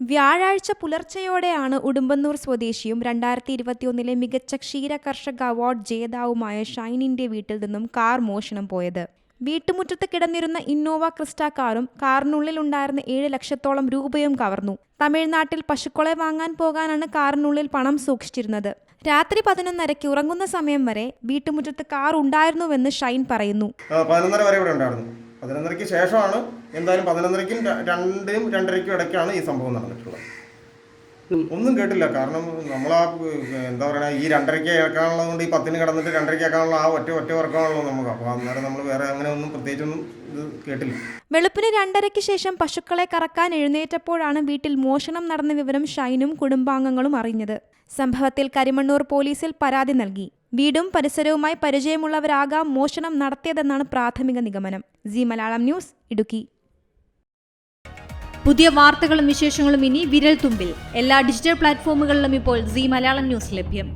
വ്യാഴാഴ്ച പുലർച്ചെയോടെയാണ് ഉടുമ്പന്നൂർ സ്വദേശിയും രണ്ടായിരത്തി ഇരുപത്തിയൊന്നിലെ മികച്ച ക്ഷീര കർഷക അവാർഡ് ജേതാവുമായ ഷൈനിന്റെ വീട്ടിൽ നിന്നും കാർ മോഷണം പോയത്. വീട്ടുമുറ്റത്ത് കിടന്നിരുന്ന ഇന്നോവ ക്രിസ്റ്റ കാറും കാറിനുള്ളിലുണ്ടായിരുന്ന ഏഴ് ലക്ഷത്തോളം രൂപയും കവർന്നു. തമിഴ്നാട്ടിൽ പശുക്കളെ വാങ്ങാൻ പോകാനാണ് കാറിനുള്ളിൽ പണം സൂക്ഷിച്ചിരുന്നത്. രാത്രി പതിനൊന്നരയ്ക്ക് ഉറങ്ങുന്ന സമയം വരെ വീട്ടുമുറ്റത്ത് കാർ ഉണ്ടായിരുന്നുവെന്ന് ഷൈൻ പറയുന്നു. പതിനൊന്നര വരെ ഉണ്ടായിരുന്നു. പതിനൊന്നരയ്ക്ക് ശേഷമാണ് എന്തായാലും പതിനൊന്നരയ്ക്കും രണ്ടും രണ്ടരയ്ക്കും ഇടയ്ക്കാണ് ഈ സംഭവം നടന്നിട്ടുള്ളത്. ഒന്നും കേട്ടില്ല. കാരണം നമ്മൾ ആ എന്താ പറയുക ഈ രണ്ടരയ്ക്ക് കേൾക്കാനുള്ളത് കൊണ്ട് ഈ പത്തിന് കിടന്നിട്ട് രണ്ടരയ്ക്ക് കേൾക്കാനുള്ള ആ ഒറ്റ ഒറ്റ വർക്കാണല്ലോ നമുക്ക്. അപ്പോൾ അന്നേരം നമ്മൾ വേറെ അങ്ങനെ ഒന്നും പ്രത്യേകിച്ചൊന്നും കേട്ടില്ല. വെളുപ്പിന് രണ്ടരയ്ക്ക് ശേഷം പശുക്കളെ കറക്കാൻ എഴുന്നേറ്റപ്പോഴാണ് വീട്ടിൽ മോഷണം നടന്ന വിവരം ഷൈനും കുടുംബാംഗങ്ങളും അറിഞ്ഞത്. സംഭവത്തിൽ കരിമണ്ണൂർ പോലീസിൽ പരാതി നൽകി. വീടും പരിസരവുമായി പരിചയമുള്ളവരാകാം മോഷണം നടത്തിയതെന്നാണ് പ്രാഥമിക നിഗമനം. Zee Malayalam news Idukki. പുതിയ വാർത്തകളും വിശേഷങ്ങളും ഇനി വിരൽ തുമ്പിൽ എല്ലാ ഡിജിറ്റൽ പ്ലാറ്റ്ഫോമുകളിലും ഇപ്പോൾ സി മലയാളം ന്യൂസ് ലഭ്യം.